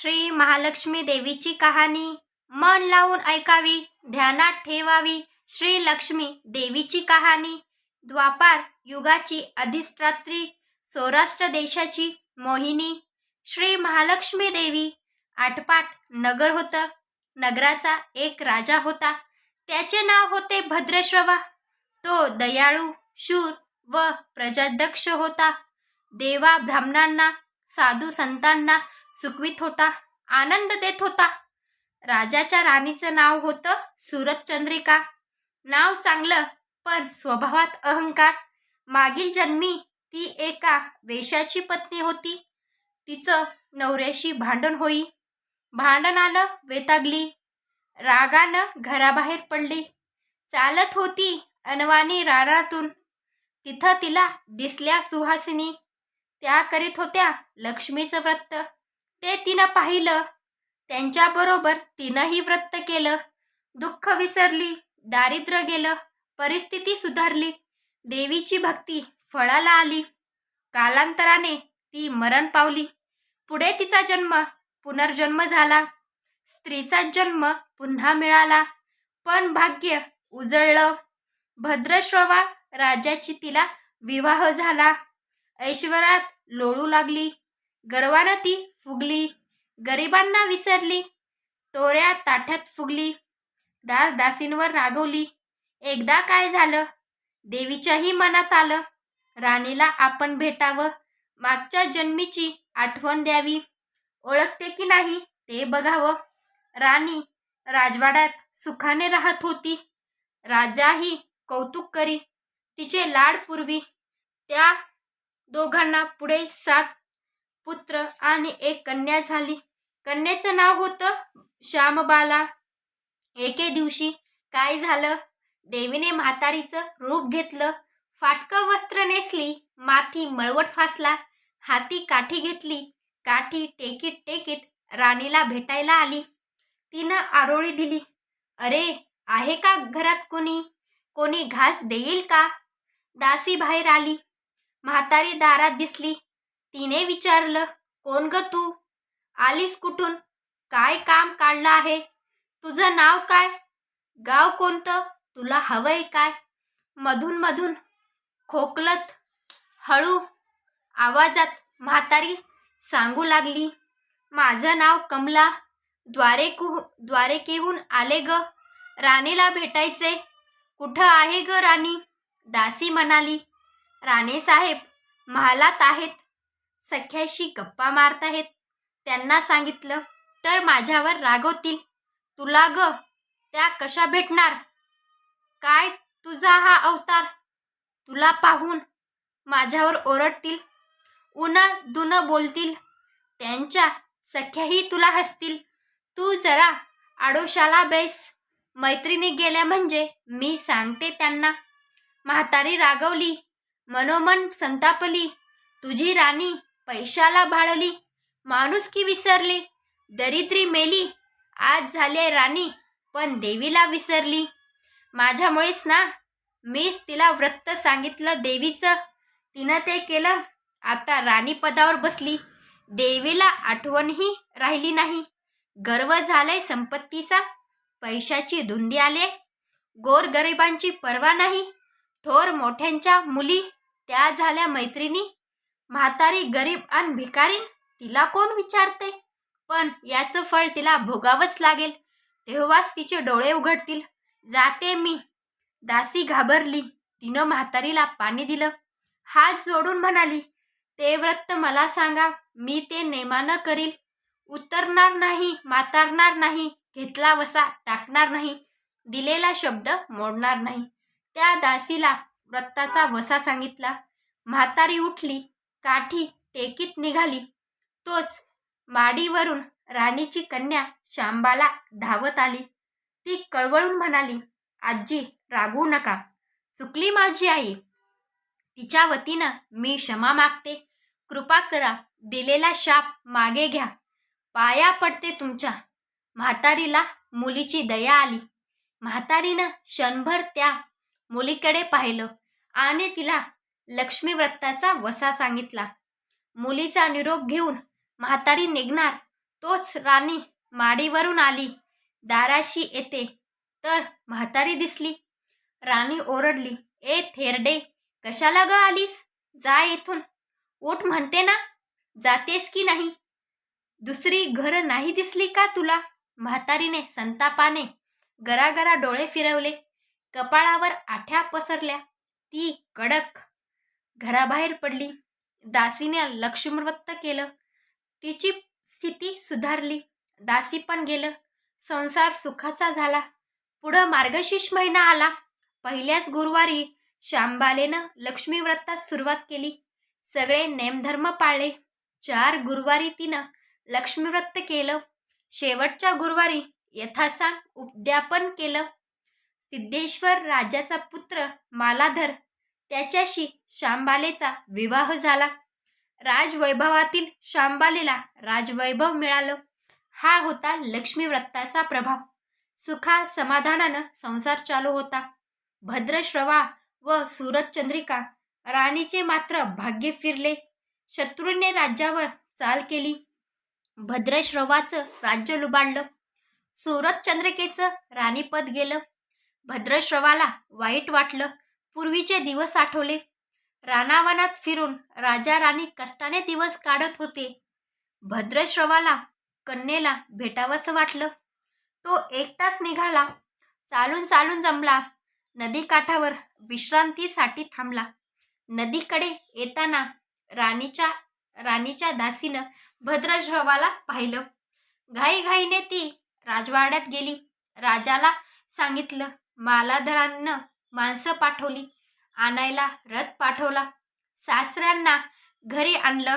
श्री महालक्ष्मी देवीची कहाणी. मन लावून ऐकावी ध्यानात ठेवावी श्री लक्ष्मी देवीची कहाणी. द्वापार युगाची अधिष्ठात्री सौराष्ट्र देशाची मोहिनी. श्री महालक्ष्मी देवी आटपाट नगर होतं. नगराचा एक राजा होता. त्याचे नाव होते भद्रश्रवा. तो दयाळू शूर व प्रजाध्यक्ष होता. देवा ब्राह्मणांना साधू संतांना सुखवित होता आनंद देत होता. राजाच्या राणीचं नाव होतं सुरतचंद्रिका नाव चांगलं पण स्वभावात अहंकार. मागील जन्मी ती एका वेशाची पत्नी होती. तिचं नवऱ्याशी भांडण होई. भांडणानं वेतागली. रागानं घराबाहेर पडली. चालत होती अनवानी रानातून. तिथं तिला दिसल्या सुहासिनी. त्या करीत होत्या लक्ष्मीचं व्रत. ते तिनं पाहिलं. त्यांच्याबरोबर तिनंही व्रत केलं. दुःख विसरली दारिद्र्य गेलं परिस्थिती सुधारली देवीची भक्ती फळाला आली. कालांतराने ती मरण पावली. पुढे तिचा जन्म पुनर्जन्म झाला. स्त्रीचा जन्म पुन्हा मिळाला. पण भाग्य उजळलं. भद्रश्रवा राजाची तिला विवाह झाला. ऐश्वरात लोळू लागली. गर्वानं ती फुगली. गरिबांना विसरली. तोऱ्या ताठ्यात फुगली. दास दासींवर रागवली. एकदा काय झालं? देवीच्याही मनात आलं. राणीला आपण भेटावं. मागच्या जन्मीची आठवण द्यावी. ओळखते की नाही ते बघावं. राणी राजवाड्यात सुखाने राहत होती. राजाही कौतुक करी तिचे लाड पूर्वी. त्या दोघांना पुढे सात पुत्र आणि एक कन्या झाली. कन्याचं नाव होतं श्यामबाला. एके दिवशी काय झालं? देवीने म्हातारीचं रूप घेतलं. फाटकं वस्त्र नेसली. माथी मळवट फासला. हाती काठी घेतली. काठी टेकीत टेकीत राणीला भेटायला आली. तिनं आरोळी दिली. अरे आहे का घरात कोणी? कोणी घास देईल का? दासी बाहेर आली. म्हातारी दारात दिसली. तिने विचारलं कोण ग तू? आलीस कुठून? काय काम काढलं आहे? तुझं नाव काय? गाव कोणतं? तुला हवंय काय? मधून मधून खोकलत हळू आवाजात म्हातारी सांगू लागली माझं नाव कमला. द्वारेकू द्वारेकेहून आले ग. राणीला भेटायचे कुठं आहे ग राणी? दासी म्हणाली राणे साहेब महालात आहेत. सख्याशी गप्पा मारत आहेत. त्यांना सांगितलं तर माझ्यावर रागवतील तुला ग त्या कशा भेटणार? काय तुझा हा अवतार? तुला पाहून माझ्यावर ओरडतील? उन दुन बोलतील? त्यांच्या सख्याही तुला हसतील? तू जरा आडोशाला बैस. मैत्रिणी गेल्या म्हणजे मी सांगते त्यांना. म्हातारी रागवली. मनोमन संतापली. तुझी राणी पैशाला भाळली माणुसकी विसरली दरिद्री मेली आज झाले राणी पण देवीला विसरली. माझ्यामुळेच ना मीच तिला व्रत सांगितलं देवीचं तिनं ते केलं आता राणी पदावर बसली. देवीला आठवणही राहिली नाही. गर्व झालाय संपत्तीचा पैशाची धुंदी आले गोरगरिबांची पर्वा नाही. थोर मोठ्यांच्या मुली त्या झाल्या मैत्रिणी म्हातारी गरीब आणि भिकारी तिला कोण विचारते? पण याचं फळ तिला भोगावंच लागेल. तेव्हाच तिचे डोळे उघडतील. जाते मी. दासी घाबरली. तिनं म्हातारीला पाणी दिलं. हात जोडून म्हणाली ते व्रत मला सांगा. मी ते नेमानं करील. उतरणार नाही मातारणार नाही. घेतला वसा टाकणार नाही. दिलेला शब्द मोडणार नाही. त्या दासीला व्रताचा वसा सांगितला. म्हातारी उठली. काठी टेकीत निघाली. तोच माडीवरून राणीची कन्या शांबाला धावत आली. ती कळवळून म्हणाली आजी रागवू नका. चुकली माझी आई. तिच्या वतीनं मी क्षमा मागते. कृपा करा दिलेला शाप मागे घ्या. पाया पडते तुमच्या. म्हातारीला मुलीची दया आली. म्हातारीनं क्षणभर त्या मुलीकडे पाहिलं आणि तिला लक्ष्मी व्रताचा वसा सांगितला. मुलीचा निरोप घेऊन म्हातारी निघणार तोच राणी माडीवरून आली. दाराशी येते तर म्हातारी दिसली. राणी ओरडली ए थेरडे कशाला ग आलीस? जा येथून. ओठ म्हणते ना जातेस की नाही? दुसरी घर नाही दिसली का तुला? म्हातारीने संतापाने गरागरा डोळे फिरवले. कपाळावर आठ्या पसरल्या. ती कडक घराबाहेर पडली. दासीने लक्ष्मवत्त केलं. तिची स्थिती सुधारली. दासी पण गेलं. संसार सुखाचा झाला. पुढं मार्गशीर्ष महिना आला. पहिल्याच गुरुवारी शांबालेनं लक्ष्मी व्रतात सुरुवात केली. सगळे नेमधर्म पाळले. चार गुरुवारी तिनं लक्ष्मीव्रत केलं. शेवटच्या गुरुवारी यथासांग उद्यापन केलं. सिद्धेश्वर राजाचा पुत्र मालाधर त्याच्याशी शांबालेचा विवाह झाला. राजवैभवातील शांबालेला राजवैभव मिळालं. हा होता लक्ष्मीव्रताचा प्रभाव. सुखा समाधानानं संसार चालू होता. भद्रश्रवा व सूरजचंद्रिका राणीचे मात्र भाग्य फिरले. शत्रूने राज्यावर चाल केली. भद्रश्रवाचं राज्य लुबाडलं. सूरजचंद्रिकेचं राणीपद गेलं. भद्रश्रवाला वाईट वाटलं. पूर्वीचे दिवस आठवले. रानावनात फिरून राजा राणी कष्टाने दिवस काढत होते. भद्रश्रवाला कन्येला भेटावंसं वाटलं. तो एकटाच निघाला. चालून चालून जमला. नदीकाठावर विश्रांतीसाठी थांबला. नदीकडे येताना राणीच्या राणीच्या दासीनं भद्रश्रवाला पाहिलं. घाईघाईने ती राजवाड्यात गेली. राजाला सांगितलं मालाधरांनं माणसं पाठवली. आणायला रथ पाठवला. सासऱ्यांना घरी आणलं.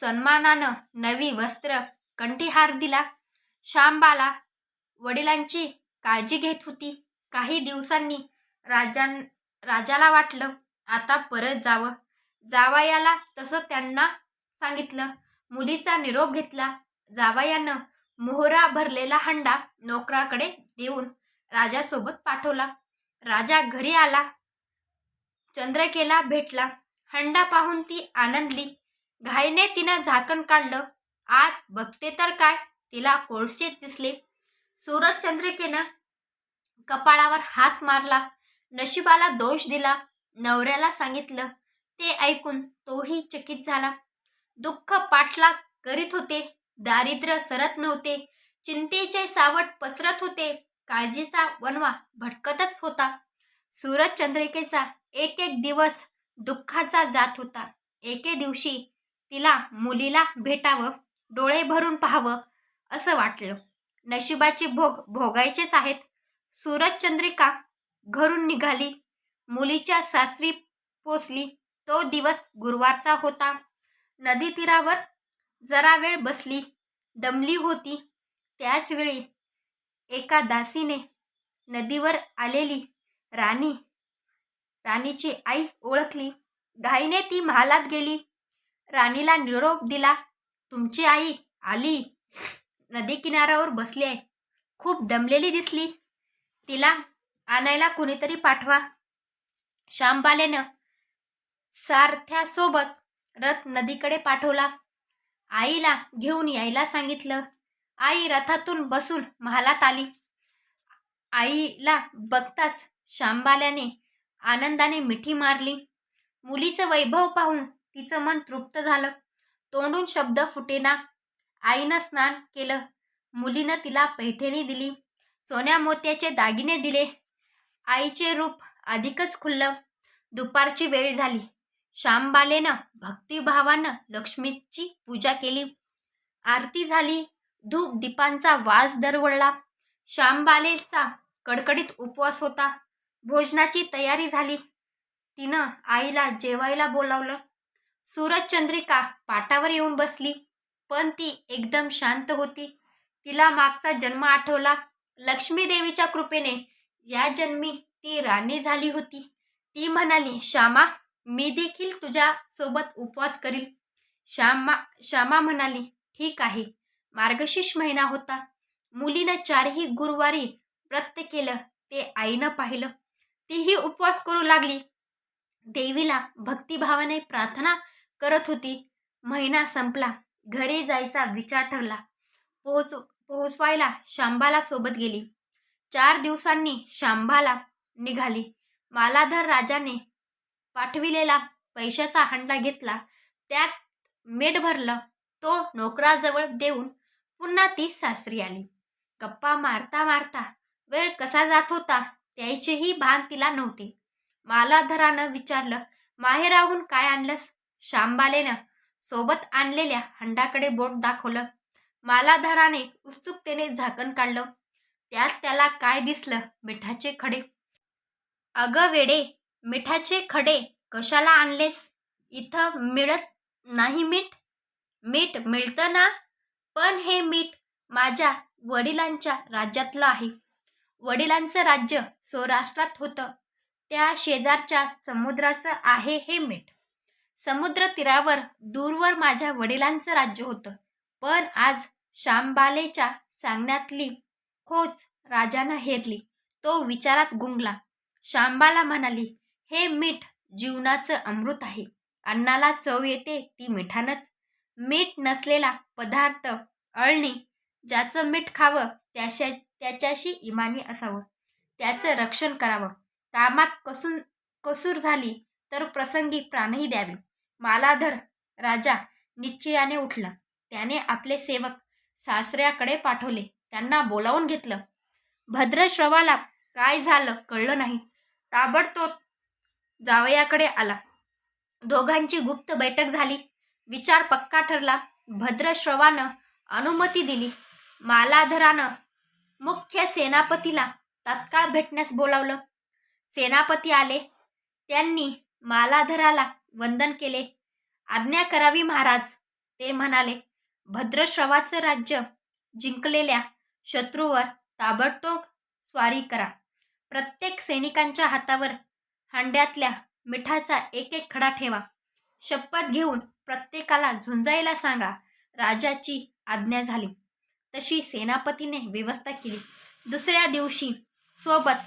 सन्मानानं नवी वस्त्र कंठीहार दिला. शांबाला वडिलांची काळजी घेत होती. काही दिवसांनी राजां राजाला वाटलं आता परत जावं. जावयाला तसं त्यांना सांगितलं. मुलीचा निरोप घेतला. जावयानं मोहरा भरलेला हंडा नोकराकडे देऊन राजासोबत पाठवला. राजा घरी आला. चंद्रकेला भेटला. हंडा पाहून ती आनंदली. घाईने तिनं झाकण काढलं. आत बघते तर काय? तिला कोळसे दिसले. सूरज चंद्रिकेनं कपाळावर हात मारला. नशिबाला दोष दिला. नवऱ्याला सांगितलं. ते ऐकून तोही चकित झाला. दुःख पाठलाग करीत होते. दारिद्र्य सरत नव्हते. चिंतेचे सावट पसरत होते. काळजीचा वनवा भटकतच होता. सूरज चंद्रिकेचा एक एक दिवस दुःखाचा जात होता. एके दिवशी तिला मुलीला भेटावं डोळे भरून पाहावं असं वाटलं. नशिबाचे भोग भोगायचेच आहेत. सूरजचंद्रिका घरून निघाली. मुलीच्या सासरी पोचली. तो दिवस गुरुवारचा होता. नदी तीरावर जरा वेळ बसली. दमली होती. त्याच वेळी एका दासीने नदीवर आलेली राणी राणीची आई ओळखली. घाईने ती महालात गेली. राणीला निरोप दिला तुमची आई आली. नदी किनाऱ्यावर बसली आहे. खूप दमलेली दिसली. तिला आणायला कुणीतरी पाठवा. श्यामबालेनं सारथ्यासोबत रथ नदीकडे पाठवला. आईला घेऊन यायला सांगितलं. आई रथातून बसून महालात आली. आईला बघताच शांबाल्याने आनंदाने मिठी मारली. मुलीचं वैभव पाहून तिचं मन तृप्त झालं. तोंडून शब्द फुटेना. आईनं स्नान केलं. मुलीनं तिला पैठणी दिली. सोन्या मोत्याचे दागिने दिले. आईचे रूप अधिकच खुललं दुपारची वेळ झाली. श्यामबालेनं भक्तिभावानं लक्ष्मीची पूजा केली. आरती झाली. धूप दीपांचा वास दरवळला. श्यामबालेचा कडकडीत उपवास होता. भोजनाची तयारी झाली. तिनं आईला जेवायला बोलावलं. सूरजचंद्रिका पाटावर येऊन बसली पण ती एकदम शांत होती. तिला मागचा जन्म आठवला. लक्ष्मी देवीच्या कृपेने या जन्मी ती राणी झाली होती. ती म्हणाली श्यामा मी देखील तुझ्या सोबत उपवास करील. श्यामा श्यामा म्हणाली ठीक आहे. मार्गशीर्ष महिना होता. मुलीनं चारही गुरुवारी व्रत केलं ते आईनं पाहिलं. तीही उपवास करू लागली. देवीला भक्तिभावाने प्रार्थना करत होती. महिना संपला. घरी जायचा विचार ठरला. पोहोच पोहोचवायला शांबाला सोबत गेली. चार दिवसांनी शांबाला निघाली. मालाधर राजाने पाठविलेला पैशाचा हंडा घेतला. त्यात मेट भरलं. तो नोकराजवळ देऊन पुन्हा ती सासरी आली. गप्पा मारता मारता वेळ कसा जात होता त्याचेही भान तिला नव्हते. मालाधरानं विचारलं माहेराहून काय आणलंस? शांबालेनं. सोबत आणलेल्या हंडाकडे बोट दाखवलं. मालाधराने उत्सुकतेने झाकण काढलं. त्यात त्याला काय दिसलं? मिठाचे खडे. अगं वेडे मिठाचे खडे कशाला आणलेस? इथं मिळत नाही मीठ. मीठ मिळतं ना? पण हे मीठ माझ्या वडिलांच्या राज्यातलं आहे. वडिलांचं राज्य सौराष्ट्रात होतं. त्या शेजारच्या समुद्राचं आहे हे मीठ. समुद्र तीरावर दूरवर माझ्या वडिलांचं राज्य होतं. पण आज शांबालेच्या सांगण्यातली खोच राजानं हेरली. तो विचारात गुंगला. शांबाला म्हणाली हे मीठ जीवनाचं अमृत आहे. अन्नाला चव येते ती मिठानंच. मीठ नसलेला पदार्थ अळणी ज्याचं मीठ खावं त्याशा त्याच्याशी इमानी असावं. त्याचं रक्षण करावं. कामात कसून कसूर झाली तर प्रसंगी प्राणही द्यावे. मालाधर राजा निश्चयाने उठला. त्याने आपले सेवक सासऱ्याकडे पाठवले. त्यांना बोलावून घेतलं. भद्रश्रवाला काय झालं कळलं नाही. ताबडतोब जावयाकडे आला. दोघांची गुप्त बैठक झाली. विचार पक्का ठरला. भद्रश्रवानं अनुमती दिली. मालाधरानं मुख्य सेनापतीला तात्काळ भेटण्यास बोलावलं. सेनापती आले. त्यांनी मालाधराला वंदन केले. आज्ञा करावी महाराज ते म्हणाले. भद्रश्रवाचं राज्य जिंकलेल्या शत्रूवर ताबडतोब स्वारी करा. प्रत्येक सैनिकांच्या हातावर हांड्यातल्या मिठाचा एक एक खडा ठेवा. शपथ घेऊन प्रत्येकाला झुंजायला सांगा. राजाची आज्ञा झाली. तशी सेनापतीने व्यवस्था केली. दुसऱ्या दिवशी सोबत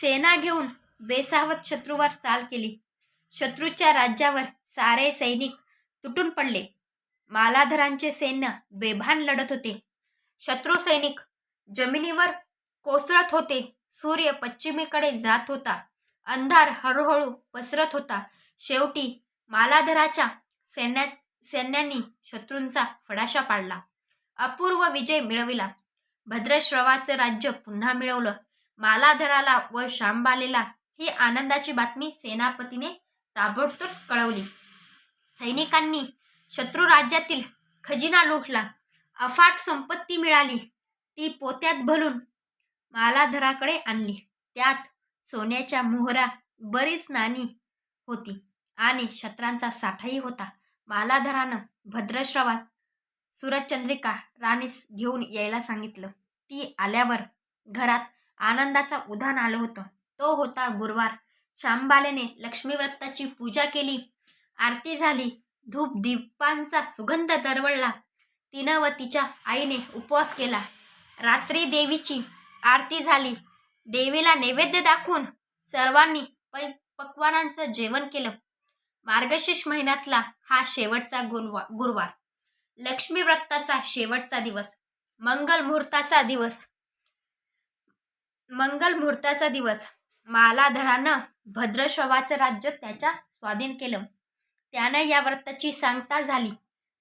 सेना घेऊन बेसावत शत्रूवर चाल केली. शत्रूच्या राज्यावर सारे सैनिक तुटून पडले. मालाधरांचे सैन्य बेभान लढत होते. शत्रू सैनिक जमिनीवर कोसळत होते. सूर्य पश्चिमेकडे जात होता. अंधार हळूहळू पसरत होता. शेवटी मालाधराच्या सैन्या सैन्यांनी शत्रूंचा फडाशा पाडला. अपूर्व विजय मिळविला. भद्रश्रवाचं राज्य पुन्हा मिळवलं. मालाधराला व शांबालेला ही आनंदाची बातमी सेनापतीने ताबडतोब कळवली. सैनिकांनी शत्रू राज्यातील खजिना लुटला. अफाट संपत्ती मिळाली. ती पोत्यात भरून मालाधराकडे आणली. त्यात सोन्याच्या मोहरा बरीच नाणी होती आणि शत्रांचा साठाही होता. मालाधरानं भद्रश्रवास सूरजचंद्रिका राणीस घेऊन यायला सांगितलं. ती आल्यावर घरात आनंदाचा उधाण आलं होतं. तो होता गुरुवार. शांबालेने लक्ष्मीव्रताची पूजा केली. आरती झाली. धूप दीपांचा सुगंध दरवळला. तिनं व तिच्या आईने उपवास केला. रात्री देवीची आरती झाली. देवीला नैवेद्य दाखवून सर्वांनी पै पक्वानांचं जेवण केलं. मार्गशीर्ष महिन्यातला हा शेवटचा गुरुवार गुरुवार. लक्ष्मी व्रताचा शेवटचा दिवस मंगल मुहूर्ताचा दिवस. मंगल मुहूर्ताचा दिवस. मालाधरानं भद्रश्रवाचं राज्य त्याच्या स्वाधीन केलं. त्यानं या व्रताची सांगता झाली.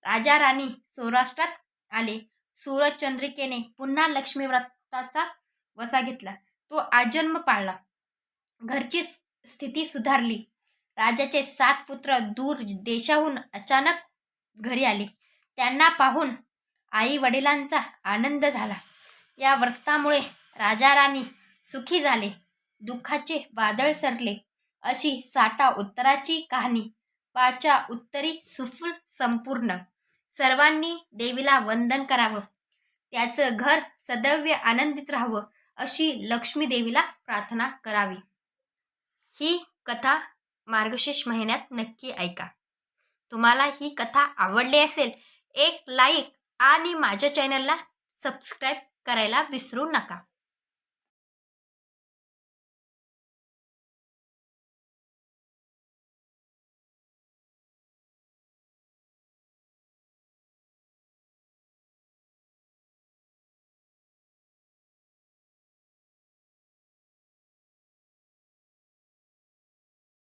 राजा राणी सौराष्ट्रात आले. सूरजचंद्रिकेने पुन्हा लक्ष्मी व्रताचा वसा घेतला. तो आजन्म पाळला. घरची स्थिती सुधारली. राजाचे सात पुत्र दूर देशाहून अचानक घरी आले. त्यांना पाहून आई वडिलांचा आनंद झाला. या व्रतामुळे राजा राणी सुखी झाले. दुःखाचे वादळ सरले अशी साठा उत्तराची कहाणी पाचा उत्तरी सुफुल संपूर्ण. सर्वांनी देवीला वंदन करावं. त्याचं घर सदैव आनंदित राहावं अशी लक्ष्मी देवीला प्रार्थना करावी. ही कथा मार्गशीर्ष महिन्यात नक्की ऐका. तुम्हाला ही कथा आवडली असेल एक लाईक आणि माझ्या चॅनलला सबस्क्राईब करायला विसरू नका.